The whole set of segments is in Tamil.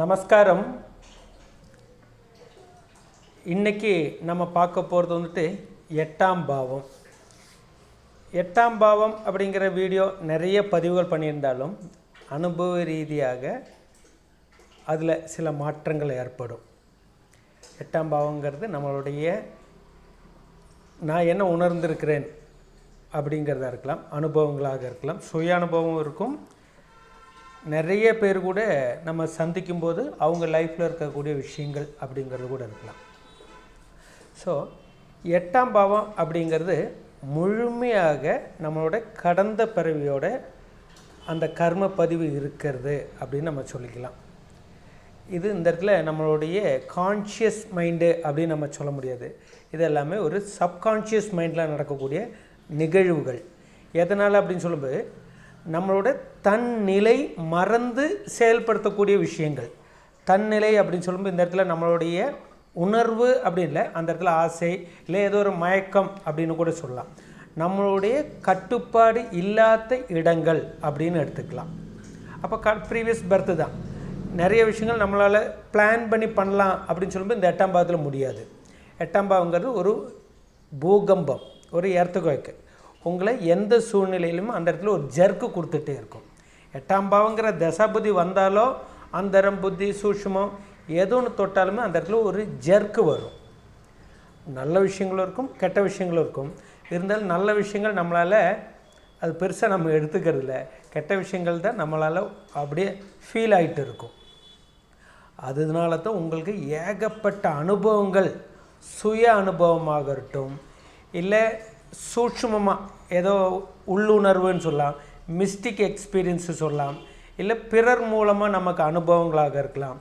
நமஸ்காரம். இன்றைக்கி நம்ம பார்க்க போகிறது வந்துட்டு எட்டாம் பாவம். எட்டாம் பாவம் அப்படிங்கிற வீடியோ நிறைய பதிவுகள் பண்ணியிருந்தாலும் அனுபவ ரீதியாக அதில் சில மாற்றங்கள் ஏற்படும். எட்டாம் பாவங்கிறது நம்மளுடைய நான் என்ன உணர்ந்திருக்கிறேன் அப்படிங்கிறதா இருக்கலாம் அனுபவங்களாக இருக்கலாம் சுய அனுபவம் இருக்கும் நிறைய பேர் கூட நம்ம சந்திக்கும் போது அவங்க லைஃப்பில் இருக்கக்கூடிய விஷயங்கள் அப்படிங்கிறது கூட இருக்கலாம். ஸோ எட்டாம் பாவம் அப்படிங்கிறது முழுமையாக நம்மளோட கடந்த பிறவியோட அந்த கர்ம பதிவு இருக்கிறது அப்படின்னு நம்ம சொல்லிக்கலாம். இது இந்த இடத்துல நம்மளுடைய கான்ஷியஸ் மைண்டு அப்படின்னு நம்ம சொல்ல முடியாது. இது எல்லாமே ஒரு சப்கான்ஷியஸ் மைண்டில் நடக்கக்கூடிய நிகழ்வுகள். எதனால் அப்படின்னு சொல்லும்போது நம்மளோட தன்னிலை மறந்து செயல்படுத்தக்கூடிய விஷயங்கள். தன்னிலை அப்படின்னு சொல்லும்போது இந்த இடத்துல நம்மளுடைய உணர்வு அப்படின்னு இல்லை. அந்த இடத்துல ஆசை இல்லை ஏதோ ஒரு மயக்கம் அப்படின்னு கூட சொல்லலாம். நம்மளுடைய கட்டுப்பாடு இல்லாத இடங்கள் அப்படின்னு எடுத்துக்கலாம். அப்போ க ப்ரீவியஸ் பர்த்து தான். நிறைய விஷயங்கள் நம்மளால் பிளான் பண்ணி பண்ணலாம் அப்படின்னு சொல்லும்போது இந்த எட்டாம் பாவத்தில் முடியாது. எட்டாம் பாவங்கிறது ஒரு பூகம்பம் ஒரு எர்த்துக்கு உங்களை எந்த சூழ்நிலையிலும் அந்த இடத்துல ஒரு ஜர்க்கு கொடுத்துட்டே இருக்கும். எட்டாம் பாவங்கிற தசாபுத்தி வந்தாலோ அந்தரம் புத்தி சூட்சுமம் ஏதோ ஒன்று தொட்டாலுமே அந்த இடத்துல ஒரு ஜர்க்கு வரும். நல்ல விஷயங்களும் இருக்கும் கெட்ட விஷயங்களும் இருக்கும். இருந்தாலும் நல்ல விஷயங்கள் நம்மளால் அது பெருசாக நம்ம எடுத்துக்கிறது இல்லை. கெட்ட விஷயங்கள் தான் நம்மளால் அப்படியே ஃபீல் ஆகிட்டு இருக்கும். அதனால தான் உங்களுக்கு ஏகப்பட்ட அனுபவங்கள் சுய அனுபவமாக இருக்கட்டும் இல்லை சூட்சுமமாக ஏதோ உள்ளுணர்வுன்னு சொல்லலாம் மிஸ்டிக் எக்ஸ்பீரியன்ஸு சொல்லலாம் இல்லை பிறர் மூலமாக நமக்கு அனுபவங்களாக இருக்கலாம்.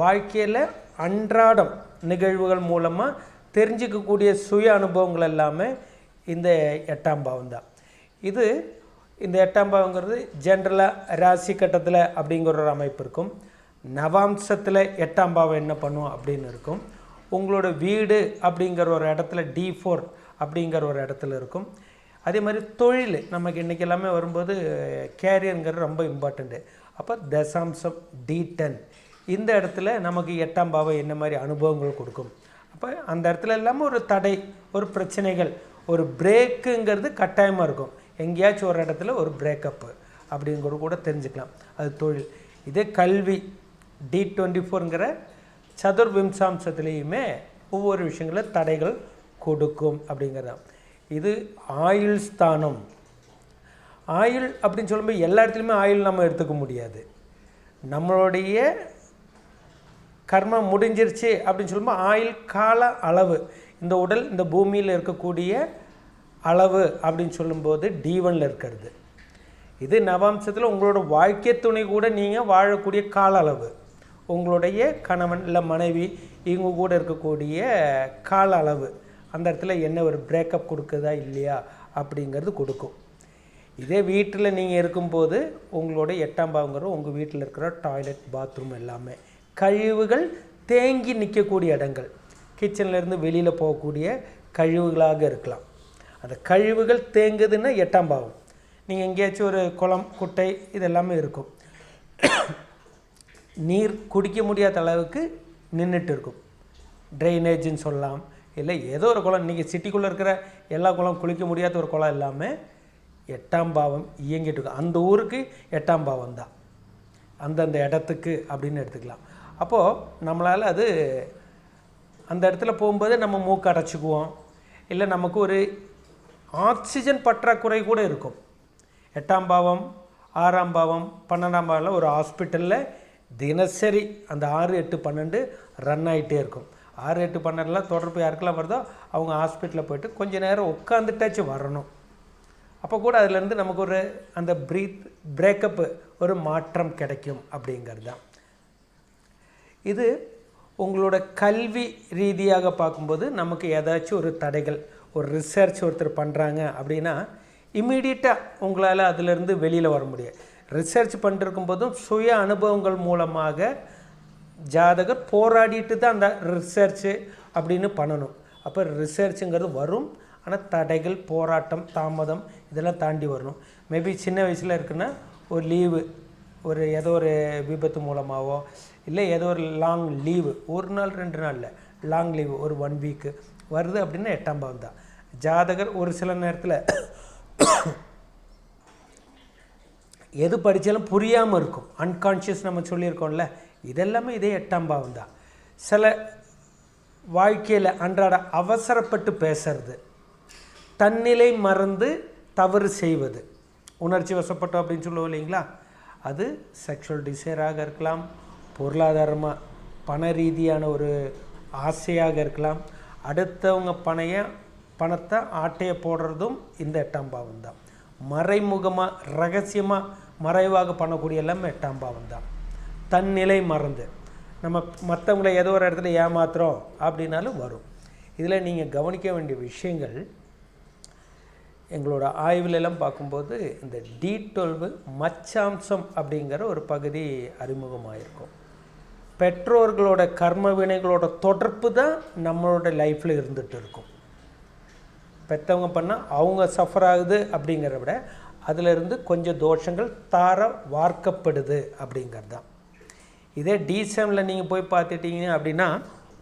வாழ்க்கையில் அன்றாடம் நிகழ்வுகள் மூலமாக தெரிஞ்சிக்கக்கூடிய சுய அனுபவங்கள் எல்லாமே இந்த எட்டாம் பாவம் தான். இது இந்த எட்டாம் பாவங்கிறது ஜென்ரலாக ராசி கட்டத்தில் அப்படிங்கிற ஒரு அமைப்பு இருக்கும். நவாம்சத்தில் எட்டாம் பாவம் என்ன பண்ணும் அப்படின்னு இருக்கும். உங்களோட வீடு அப்படிங்கிற ஒரு இடத்துல டி ஃபோர் அப்படிங்கிற ஒரு இடத்துல இருக்கும். அதே மாதிரி தொழில் நமக்கு இன்றைக்கி எல்லாமே வரும்போது கேரியருங்கிறது ரொம்ப இம்பார்ட்டண்ட்டு அப்போ தசாம்சம் டி டென் இந்த இடத்துல நமக்கு எட்டாம் பாவம் என்ன மாதிரி அனுபவங்கள் கொடுக்கும்? அப்போ அந்த இடத்துல இல்லாமல் ஒரு தடை ஒரு பிரச்சனைகள் ஒரு பிரேக்குங்கிறது கட்டாயமாக இருக்கும். எங்கேயாச்சும் ஒரு இடத்துல ஒரு பிரேக்கப்பு அப்படிங்கிறது கூட தெரிஞ்சுக்கலாம். அது தொழில். இதே கல்வி டி டுவெண்ட்டி ஃபோருங்கிற சதுர்விம்சாம்சத்துலேயுமே ஒவ்வொரு விஷயங்களும் தடைகள் கொடுக்கும் அப்படிங்கிறது இது ஆயுள் ஸ்தானம். ஆயுள் அப்படின்னு சொல்லும்போது எல்லா இடத்துலையுமே ஆயுள் நம்ம எடுத்துக்க முடியாது. நம்மளுடைய கர்மம் முடிஞ்சிருச்சு அப்படின்னு சொல்லும்போது ஆயுள் கால அளவு. இந்த உடல் இந்த பூமியில் இருக்கக்கூடிய அளவு அப்படின்னு சொல்லும்போது டீவனில் இருக்கிறது. இது நவாம்சத்தில் உங்களோட வாழ்க்கை துணை கூட நீங்கள் வாழக்கூடிய கால அளவு. உங்களுடைய கணவன் இல்லை மனைவி இவங்க கூட இருக்கக்கூடிய கால அளவு. அந்த இடத்துல என்ன ஒரு பிரேக்கப் கொடுக்குதா இல்லையா அப்படிங்கிறது கொடுக்கும். இதே வீட்டில் நீங்கள் இருக்கும்போது உங்களோட எட்டாம் பாவங்கிறது உங்கள் வீட்டில் இருக்கிற டாய்லெட் பாத்ரூம் எல்லாமே. கழிவுகள் தேங்கி நிற்கக்கூடிய இடங்கள். கிச்சன்லேருந்து வெளியில் போகக்கூடிய கழிவுகளாக இருக்கலாம். அந்த கழிவுகள் தேங்குதுன்னா எட்டாம் பாவம். நீங்கள் எங்கேயாச்சும் ஒரு குளம் குட்டை இதெல்லாமே இருக்கும். நீர் குடிக்க முடியாத அளவுக்கு நின்றுட்டு இருக்கும். ட்ரைனேஜ்னு சொல்லலாம். இல்லை ஏதோ ஒரு குளம். நீங்கள் சிட்டிக்குள்ளே இருக்கிற எல்லா குளம் குளிக்க முடியாத ஒரு குளம் எல்லாமே எட்டாம் பாவம் இயங்கிட்டு இருக்கு. அந்த ஊருக்கு எட்டாம் பாவம் தான். அந்தந்த இடத்துக்கு அப்படின்னு எடுத்துக்கலாம். அப்போது நம்மளால் அது அந்த இடத்துல போகும்போது நம்ம மூக்கு அடைச்சிக்குவோம். இல்லை நமக்கு ஒரு ஆக்சிஜன் பற்றாக்குறை கூட இருக்கும். எட்டாம் பாவம் ஆறாம் பாவம் பன்னெண்டாம் பாவம்லாம் ஒரு ஹாஸ்பிட்டலில் தினசரி அந்த ஆறு எட்டு பன்னெண்டு ரன் ஆகிட்டே இருக்கும். ஆறு எட்டு பன்னெண்டுலாம் தொடர்பு யாருக்கெல்லாம் வருதோ அவங்க ஹாஸ்பிட்டலில் போயிட்டு கொஞ்சம் நேரம் உட்காந்துட்டாச்சும் வரணும். அப்போ கூட அதுலேருந்து நமக்கு ஒரு அந்த ப்ரீத் பிரேக்கப்பு ஒரு மாற்றம் கிடைக்கும் அப்படிங்கிறது தான். இது உங்களோட கல்வி ரீதியாக பார்க்கும்போது நமக்கு ஏதாச்சும் ஒரு தடைகள் ஒரு ரிசர்ச் ஒருத்தர் பண்ணுறாங்க அப்படின்னா இம்மீடியட்டாக உங்களால் அதிலிருந்து வெளியில் வர முடியாது. ரிசர்ச் பண்ணிருக்கும் போதும் சுய அனுபவங்கள் மூலமாக ஜாதகர் போராடிட்டு தான் அந்த ரிசர்ச்சு அப்படின்னு பண்ணணும். அப்போ ரிசர்ச்சுங்கிறது வரும். ஆனால் தடைகள் போராட்டம் தாமதம் இதெல்லாம் தாண்டி வரணும். மேபி சின்ன வயசில் இருக்குன்னா ஒரு லீவு ஒரு ஏதோ ஒரு விபத்து மூலமாகவோ இல்லை ஏதோ ஒரு லாங் லீவு ஒரு நாள் ரெண்டு நாளில் லாங் லீவு ஒரு ஒன் வீக்கு வருது அப்படின்னா எட்டாம் பாவம் தான். ஜாதகர் ஒரு சில நேரத்தில் எது படித்தாலும் புரியாமல் இருக்கும். அன்கான்ஷியஸ் நம்ம சொல்லியிருக்கோம்ல. இதெல்லாமே இதே எட்டாம் பாவம் தான். சில வாழ்க்கையில் அன்றாட அவசரப்பட்டு பேசுறது தன்னிலை மறந்து தவறு செய்வது உணர்ச்சி வசப்பட்டோம் அப்படின்னு சொல்லுவோம் இல்லைங்களா? அது செக்ஷுவல் டிசைராக இருக்கலாம் பொருளாதாரமாக பண ரீதியான ஒரு ஆசையாக இருக்கலாம். அடுத்தவங்க பணைய பணத்தை ஆட்டையை போடுறதும் இந்த எட்டாம் பாவம் தான். மறைமுகமாக ரகசியமாக மறைவாக பண்ணக்கூடிய எல்லாமே எட்டாம் பாவம் தான். தன்னிலை மறந்து. நம்ம மற்றவங்கள ஏதோ ஒரு இடத்துல ஏமாத்துறோம் அப்படின்னாலும் வரும். இதில் நீங்கள் கவனிக்க வேண்டிய விஷயங்கள் எங்களோட ஆய்விலெல்லாம் பார்க்கும்போது இந்த டி டுவெல்வு மச்சாம்சம் அப்படிங்கிற ஒரு பகுதி அறிமுகமாயிருக்கும். பெற்றோர்களோட கர்ம வினைகளோட தொடர்பு தான் நம்மளோட லைஃப்பில் இருந்துகிட்டு இருக்கும். பெற்றவங்க பண்ணால் அவங்க சஃபர் ஆகுது அப்படிங்கிறத விட அதிலிருந்து கொஞ்சம் தோஷங்கள் தார வார்க்கப்படுது அப்படிங்கிறது தான். இதே டிசெம்மில் நீங்கள் போய் பார்த்துட்டீங்க அப்படின்னா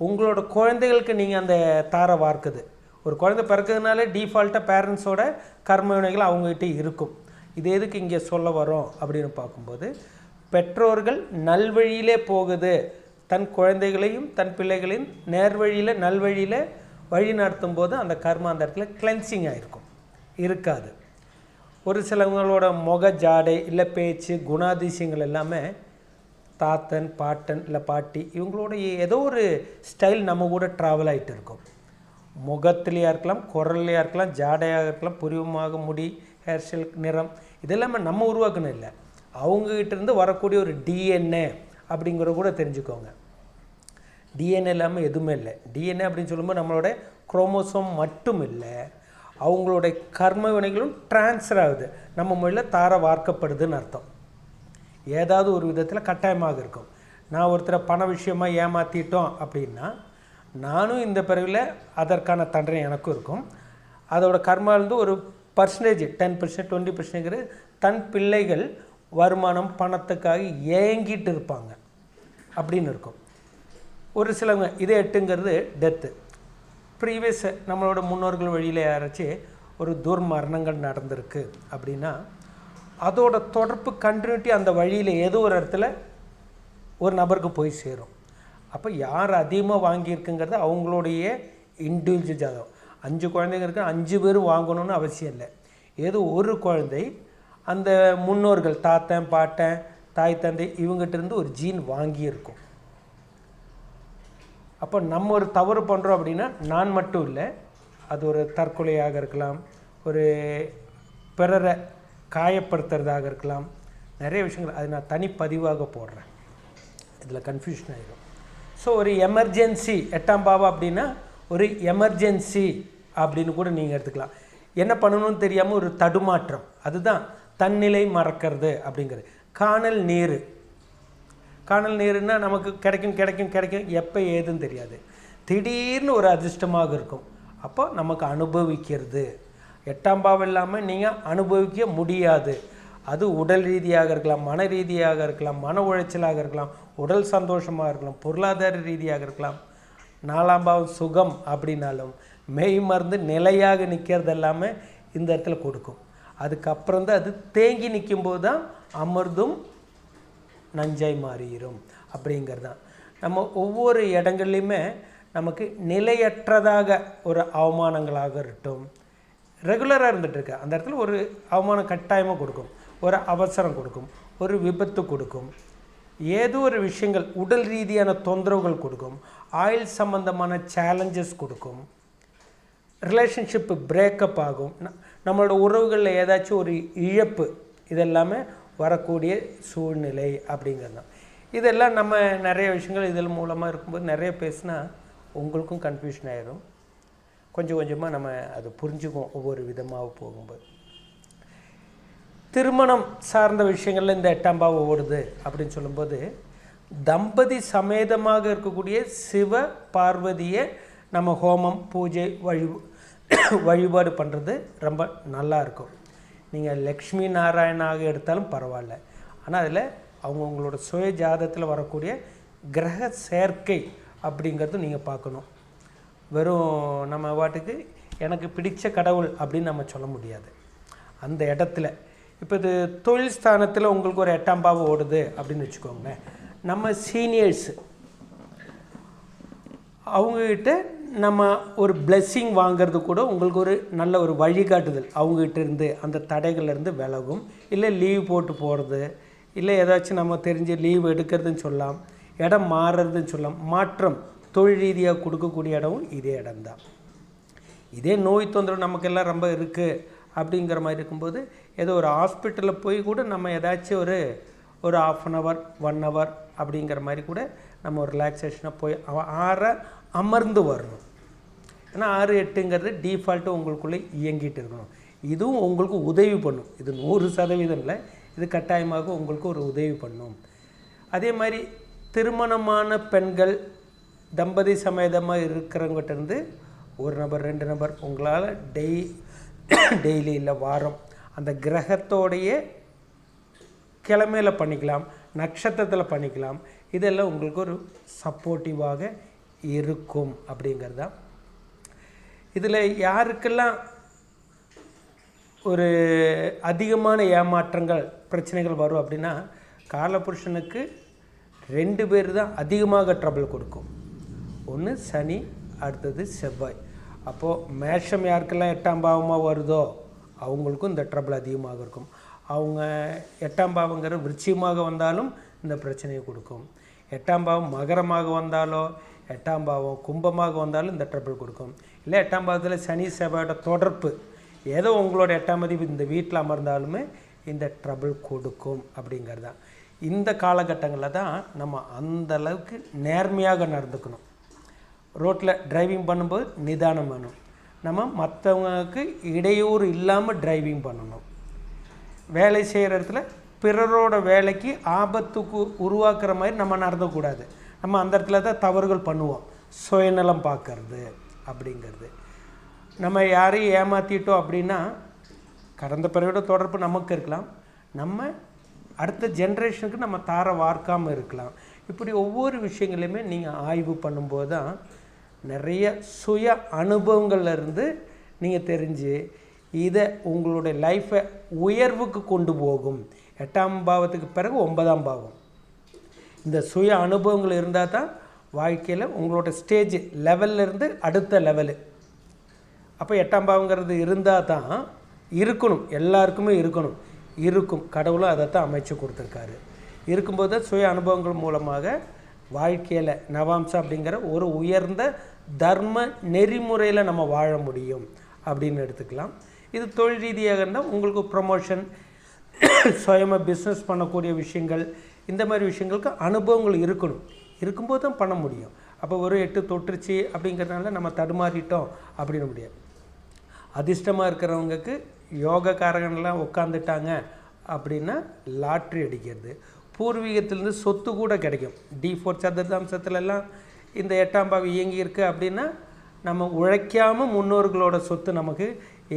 உங்களோட குழந்தைகளுக்கு நீங்கள் அந்த தாரை வார்க்குது. ஒரு குழந்தை பிறக்கிறதுனால டிஃபால்ட்டாக பேரண்ட்ஸோட கர்ம வினைகள் அவங்ககிட்ட இருக்கும். இது எதுக்கு இங்கே சொல்ல வரோம் அப்படின்னு பார்க்கும்போது பெற்றோர்கள் நல்வழியிலே போகுது. தன் குழந்தைகளையும் தன் பிள்ளைகளையும் நேர்வழியில் நல்வழியில் வழி நடத்தும் போது அந்த கர்மா அந்த இடத்துல கிளென்சிங் ஆகிருக்கும் இருக்காது. ஒரு சிலவங்களோட முக ஜாடை இல்லை பேச்சு குணாதிசயங்கள் எல்லாமே தாத்தன் பாட்டன் இல்லை பாட்டி இவங்களோட ஏதோ ஒரு ஸ்டைல் நம்ம கூட ட்ராவல் ஆகிட்டு இருக்கும். முகத்துலையாக இருக்கலாம் குரல்லையாக இருக்கலாம் ஜாடையாக இருக்கலாம் புரிவமாக முடி ஹேர் ஸ்டைல் நிறம் இதெல்லாமே நம்ம உருவாக்கணும் இல்லை. அவங்ககிட்டேருந்து வரக்கூடிய ஒரு டிஎன்ஏ அப்படிங்கிறத கூட தெரிஞ்சுக்கோங்க. டிஎன்ஏ இல்லாமல் எதுவுமே இல்லை. டிஎன்ஏ அப்படின்னு சொல்லும்போது நம்மளோட குரோமோசோம் மட்டும் இல்லை. அவங்களுடைய கர்ம வினைகளும் ட்ரான்ஸ்ஃபர் ஆகுது. நம்ம மொழியில் தார வார்க்கப்படுதுன்னு அர்த்தம். ஏதாவது ஒரு விதத்தில் கட்டாயமாக இருக்கும். நான் ஒருத்தரை பண விஷயமாக ஏமாற்றிட்டோம் அப்படின்னா நானும் இந்த பிறவியில் அதற்கான தண்டனை எனக்கும் இருக்கும். அதோட கர்மா இருந்து ஒரு பர்சன்டேஜ் டென் பர்சன்ட் டுவெண்ட்டி பர்சன்ட்ங்கிறது தன் பிள்ளைகள் வருமானம் பணத்துக்காக ஏங்கிட்டு இருப்பாங்க அப்படின்னு இருக்கும். ஒரு சிலவங்க இதே எட்டுங்கிறது டெத்து ப்ரீவியஸ் நம்மளோட முன்னோர்கள் வழியில் யாராச்சும் ஒரு துர்மரணங்கள் நடந்திருக்கு அப்படின்னா அதோட தொடர்பு கண்டினியூட்டி அந்த வழியில் ஏதோ ஒரு இடத்துல ஒரு நபருக்கு போய் சேரும். அப்போ யார் அதிகமாக வாங்கியிருக்குங்கிறது அவங்களுடைய இண்டிவிஜுவல் ஜாதகம். அஞ்சு குழந்தைங்க இருக்கு அஞ்சு பேர் வாங்கணும்னு அவசியம் இல்லை. ஏதோ ஒரு குழந்தை அந்த முன்னோர்கள் தாத்தன் பாட்டன் தாய் தந்தை இவங்ககிட்ட இருந்து ஒரு ஜீன் வாங்கியிருக்கும். அப்போ நம்ம ஒரு தவறு பண்ணுறோம் அப்படின்னா நான் மட்டும் இல்லை அது ஒரு தற்கொலையாக இருக்கலாம் ஒரு பிறரை காயப்படுத்துறதாக இருக்கலாம். நிறைய விஷயங்கள் அது நான் தனிப்பதிவாக போடுறேன். இதில் கன்ஃபியூஷன் ஆகிடும் ஸோ ஒரு எமர்ஜென்சி எட்டாம் பாவம் அப்படின்னா ஒரு எமர்ஜென்சி அப்படின்னு கூட நீங்கள் எடுத்துக்கலாம். என்ன பண்ணணும்னு தெரியாமல் ஒரு தடுமாற்றம். அதுதான் தன்னிலை மறக்கிறது அப்படிங்கிறது. காணல் நீர். காணல் நீர்னால் நமக்கு கிடைக்கும் கிடைக்கும் கிடைக்கும். எப்போ ஏதுன்னு தெரியாது. திடீர்னு ஒரு அதிர்ஷ்டமாக இருக்கும். அப்போ நமக்கு அனுபவிக்கிறது. எட்டாம் பாவம் இல்லாமல் நீங்கள் அனுபவிக்க முடியாது. அது உடல் ரீதியாக இருக்கலாம் மன ரீதியாக இருக்கலாம் மன உளைச்சலாக இருக்கலாம் உடல் சந்தோஷமாக இருக்கலாம் பொருளாதார ரீதியாக இருக்கலாம். நாலாம் பாவம் சுகம் அப்படின்னாலும் மெய் மருந்து நிலையாக நிற்கிறது எல்லாமே இந்த இடத்துல கொடுக்கும். அதுக்கப்புறம் தான் அது தேங்கி நிற்கும்போது தான் அமிர்தும் நஞ்சாய் மாறிடும் அப்படிங்கிறது தான். நம்ம ஒவ்வொரு இடங்கள்லையுமே நமக்கு நிலையற்றதாக ஒரு அவமானங்களாக இருக்கட்டும் ரெகுலராக இருந்துகிட்ருக்கு அந்த இடத்துல ஒரு அவமானம் கட்டாயமாக கொடுக்கும். ஒரு அவசரம் கொடுக்கும். ஒரு விபத்து கொடுக்கும். ஏதோ ஒரு விஷயங்கள் உடல் ரீதியான தொந்தரவுகள் கொடுக்கும். ஆயில் சம்பந்தமான சேலஞ்சஸ் கொடுக்கும். ரிலேஷன்ஷிப்பு பிரேக்கப் ஆகும். நம்மளோட உறவுகளில் ஏதாச்சும் ஒரு இழப்பு இதெல்லாமே வரக்கூடிய சூழ்நிலை அப்படிங்கிறது தான். இதெல்லாம் நம்ம நிறைய விஷயங்கள் இதில் மூலமாக இருக்கும்போது நிறைய பேசினா உங்களுக்கும் கன்ஃபியூஷன் ஆயிடும் கொஞ்சம் கொஞ்சமாக நம்ம அது புரிஞ்சுக்குவோம். ஒவ்வொரு விதமாக போகும்போது. திருமணம் சார்ந்த விஷயங்களில் இந்த எட்டாம் பாவம் ஓடுது அப்படின்னு சொல்லும்போது தம்பதி சமேதமாக இருக்கக்கூடிய சிவ பார்வதியை நம்ம ஹோமம் பூஜை வழி வழிபாடு பண்ணுறது ரொம்ப நல்லா இருக்கும். நீங்கள் லக்ஷ்மி நாராயணாக எடுத்தாலும் பரவாயில்ல. ஆனால் அதில் அவங்கவுங்களோட சுய ஜாதத்தில் வரக்கூடிய கிரக சேர்க்கை அப்படிங்கிறது நீங்கள் பார்க்கணும். வெறும் நம்ம வாட்டுக்கு எனக்கு பிடித்த கடவுள் அப்படின்னு நம்ம சொல்ல முடியாது. அந்த இடத்துல. இப்போ இது தொழில் ஸ்தானத்தில் உங்களுக்கு ஒரு எட்டாம் பாவம் ஓடுது அப்படின்னு வச்சுக்கோங்களேன். நம்ம சீனியர்ஸு அவங்கக்கிட்ட நம்ம ஒரு பிளெஸ்ஸிங் வாங்குறது கூட உங்களுக்கு ஒரு நல்ல ஒரு வழிகாட்டுதல். அவங்ககிட்ட இருந்து அந்த தடைகள்லேருந்து விலகும். இல்லை லீவ் போட்டு போகிறது இல்லை ஏதாச்சும் நம்ம தெரிஞ்சு லீவ் எடுக்கிறதுன்னு சொல்லலாம் இடம் மாறுறதுன்னு சொல்லலாம் மாற்றம். தொழில் ரீதியாக கொடுக்கக்கூடிய இடமும் இதே இடம்தான். இதே நோய் தொந்தரவு நமக்கெல்லாம் ரொம்ப இருக்குது அப்படிங்கிற மாதிரி இருக்கும்போது ஏதோ ஒரு ஹாஸ்பிட்டலில் போய் கூட நம்ம ஏதாச்சும் ஒரு ஒரு half an hour one hour அப்படிங்கிற மாதிரி கூட நம்ம ஒரு ரிலாக்ஸேஷனாக போய் அவ- ஆற அமர்ந்து வரணும். ஏன்னா ஆறு எட்டுங்கிறது டீஃபால்ட்டு உங்களுக்குள்ளே இயங்கிட்டு இருக்கணும். இதுவும் உங்களுக்கு உதவி பண்ணும். இது நூறு சதவீதம் இல்லை இது கட்டாயமாக உங்களுக்கு ஒரு உதவி பண்ணும். அதே மாதிரி திருமணமான பெண்கள் தம்பதி சமேதமாக இருக்கிறவங்ககிட்ட இருந்து ஒரு நபர் ரெண்டு நபர் உங்களால் டெய் டெய்லி இல்லை வாரம் அந்த கிரகத்தோடைய கிழமையில் பண்ணிக்கலாம் நட்சத்திரத்தில் பண்ணிக்கலாம். இதெல்லாம் உங்களுக்கு ஒரு சப்போர்ட்டிவாக இருக்கும் அப்படிங்கிறது தான் இதில் யாருக்கெல்லாம் ஒரு அதிகமான ஏமாற்றங்கள் பிரச்சனைகள் வரும் அப்படின்னா காலபுருஷனுக்கு ரெண்டு பேர் தான் அதிகமாக ட்ரபிள் கொடுக்கும். ஒன்று சனி அடுத்தது செவ்வாய். அப்போது மேஷம் யாருக்கெல்லாம் எட்டாம் பாவமாக வருதோ அவங்களுக்கும் இந்த ட்ரபிள் அதிகமாக இருக்கும். அவங்க எட்டாம் பாவங்கிற விருச்சியமாக வந்தாலும் இந்த பிரச்சனையை கொடுக்கும். எட்டாம் பாவம் மகரமாக வந்தாலோ எட்டாம் பாவம் கும்பமாக வந்தாலும் இந்த ட்ரபிள் கொடுக்கும். இல்லை எட்டாம் பாவத்தில் சனி செவ்வாயோட தொடர்பு ஏதோ உங்களோட எட்டாம் அதிபதி இந்த வீட்டில் அமர்ந்தாலுமே இந்த ட்ரபிள் கொடுக்கும் அப்படிங்கிறது தான் இந்த காலகட்டங்களில் தான் நம்ம அந்தளவுக்கு நேர்மையாக நடந்துக்கணும். ரோட்டில் டிரைவிங் பண்ணும்போது நிதானம் வேணும். நம்ம மற்றவங்களுக்கு இடையூறு இல்லாமல் டிரைவிங் பண்ணணும். வேலை செய்கிற இடத்துல பிறரோட வேலைக்கு ஆபத்துக்கு உருவாக்குற மாதிரி நம்ம நடந்தக்கூடாது. நம்ம அந்த இடத்துல தான் தவறுகள் பண்ணுவோம். சுயநலம் பார்க்கறது அப்படிங்கிறது. நம்ம யாரையும் ஏமாற்றிட்டோம் அப்படின்னா கடந்த பிறவியோட தொடர்பு நமக்கு இருக்கலாம். நம்ம அடுத்த ஜென்ரேஷனுக்கு நம்ம தார வார்க்காமல் இருக்கலாம். இப்படி ஒவ்வொரு விஷயங்களையுமே நீங்கள் ஆய்வு பண்ணும்போது தான் நிறைய சுய அனுபவங்கள்லேருந்து நீங்கள் தெரிஞ்சு இதை உங்களுடைய லைஃப்பை உயர்வுக்கு கொண்டு போகும். எட்டாம் பாவத்துக்கு பிறகு ஒன்பதாம் பாவம். இந்த சுய அனுபவங்கள் இருந்தால் தான் வாழ்க்கையில் உங்களோட ஸ்டேஜ் லெவல்லேருந்து அடுத்த லெவலு அப்போ எட்டாம் பாவங்கிறது இருந்தால் தான் இருக்கணும். எல்லாருக்குமே இருக்கணும். இருக்கும். கடவுளும் அதை தான் அமைச்சு கொடுத்துருக்காரு. இருக்கும்போது சுய அனுபவங்கள் மூலமாக வாழ்க்கையில் நவாம்சம் அப்படிங்கிற ஒரு உயர்ந்த தர்ம நெறிமுறையில் நம்ம வாழ முடியும் அப்படின்னு எடுத்துக்கலாம். இது தொழில் ரீதியாக இருந்தால் உங்களுக்கு ப்ரமோஷன் சுயமாக பிஸ்னஸ் பண்ணக்கூடிய விஷயங்கள் இந்த மாதிரி விஷயங்களுக்கு அனுபவங்கள் இருக்கணும். இருக்கும்போது தான் பண்ண முடியும். அப்போ ஒரு எட்டு தொட்டுருச்சு அப்படிங்கிறதுனால நம்ம தடுமாறிட்டோம் அப்படின்னு முடியாது. அதிர்ஷ்டமாக இருக்கிறவங்களுக்கு யோகக்காரங்கள்லாம் உட்காந்துட்டாங்க அப்படின்னா லாட்ரி அடிக்கிறது. பூர்வீகத்திலேருந்து சொத்து கூட கிடைக்கும். டி ஃபோர் சதுர்தாம்சத்துலலாம் இந்த எட்டாம் பாவி இயங்கியிருக்கு அப்படின்னா நம்ம உழைக்காமல் முன்னோர்களோட சொத்து நமக்கு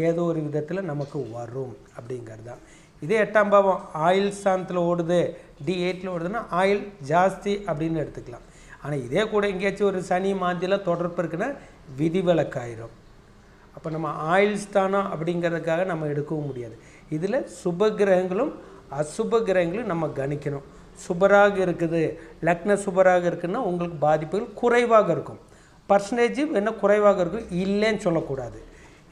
ஏதோ ஒரு விதத்தில் நமக்கு வரும் அப்படிங்கிறது. தான் இதே எட்டாம் பாவம் ஆயில் ஸ்தானத்தில் ஓடுது டி எயிட்டில் ஓடுதுன்னா ஆயில் ஜாஸ்தி அப்படின்னு எடுத்துக்கலாம். ஆனால் இதே கூட எங்கேயாச்சும் ஒரு சனி மாந்தியில் தொடர்பு இருக்குன்னா விதிவிலக்காயிரும். அப்போ நம்ம ஆயில் ஸ்தானம் அப்படிங்கிறதுக்காக நம்ம எடுக்கவும் முடியாது. இதில் சுப கிரகங்களும் அசுப கிரகங்களும் நம்ம கணிக்கணும். சுபராக இருக்குது லக்ன சுபராக இருக்குன்னா உங்களுக்கு பாதிப்புகள் குறைவாக இருக்கும். பர்சன்டேஜ் என்ன குறைவாக இருக்கும்? இல்லைன்னு சொல்லக்கூடாது.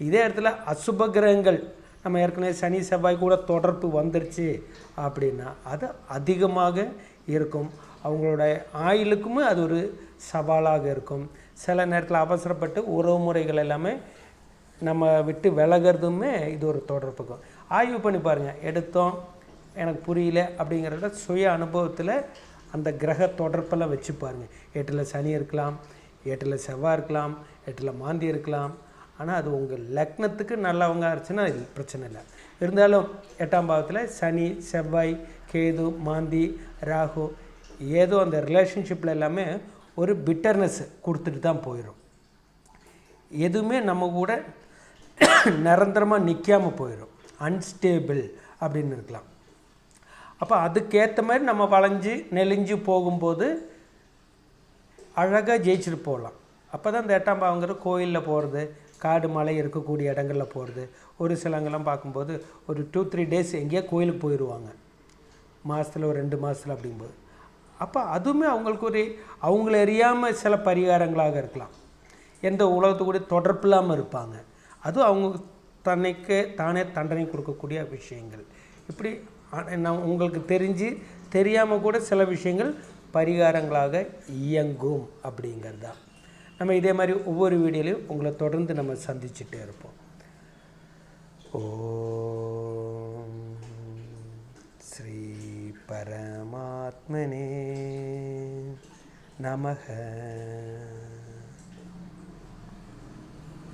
இதே இடத்துல அசுப கிரகங்கள் நம்ம ஏற்கனவே சனி செவ்வாய் கூட தொடர்பு வந்துருச்சு அப்படின்னா அது அதிகமாக இருக்கும். அவங்களோட ஆயுளுக்குமே அது ஒரு சவாலாக இருக்கும். சில நேரத்தில் அவசரப்பட்டு உறவு முறைகள் எல்லாமே நம்ம விட்டு விலகிறதுமே இது ஒரு தொடர்புக்கும். ஆய்வு பண்ணி பாருங்கள் எடுத்தோம் எனக்கு புரியல அப்படிங்கிறத சுய அனுபவத்தில் அந்த கிரக தொடர்பெல்லாம் வச்சு பாருங்கள் எட்டில் சனி இருக்கலாம் எட்டில் செவ்வாய் இருக்கலாம் எட்டில் மாந்தி இருக்கலாம். ஆனால் அது உங்கள் லக்னத்துக்கு நல்லவங்க இருந்துச்சுன்னா இது பிரச்சனை இல்லை. இருந்தாலும் எட்டாம் பாவத்தில் சனி செவ்வாய் கேது மாந்தி ராகு ஏதோ அந்த ரிலேஷன்ஷிப்பில் எல்லாமே ஒரு பிட்டர்னஸ் கொடுத்துட்டு தான் போயிடும் எதுவுமே நம்ம கூட நிரந்தரமாக நிற்காம போயிடும் அன்ஸ்டேபிள் அப்படின்னு இருக்கலாம். அப்போ அதுக்கேற்ற மாதிரி நம்ம வளைஞ்சு நெளிஞ்சு போகும்போது அழகாக ஜெயிச்சுட்டு போகலாம். அப்போ தான் இந்த எட்டாம் பாவங்கிற கோயிலில் போகிறது காடு மலை இருக்கக்கூடிய இடங்களில் போகிறது ஒரு சிலங்கெல்லாம் பார்க்கும்போது ஒரு டூ த்ரீ டேஸ் எங்கேயோ கோயிலுக்கு போயிடுவாங்க மாதத்தில் ஒரு ரெண்டு மாதத்தில் அப்படிங்கும்போது அப்போ அதுவுமே அவங்களுக்கு ஒரு அவங்கள அறியாமல் சில பரிகாரங்களாக இருக்கலாம். எந்த உலகத்து கூட தொடர்பு இல்லாமல் இருப்பாங்க. அதுவும் அவங்க தன்னைக்கு தானே தண்டனை கொடுக்கக்கூடிய விஷயங்கள். இப்படி நான் உங்களுக்கு தெரிஞ்சு தெரியாமல் கூட சில விஷயங்கள் பரிகாரங்களாக இயங்கும் அப்படிங்கிறது. தான் நம்ம இதே மாதிரி ஒவ்வொரு வீடியோலையும் உங்களை தொடர்ந்து நம்ம சந்திச்சுட்டே இருப்போம். ஓ ஸ்ரீ பரமாத்மனே நமக.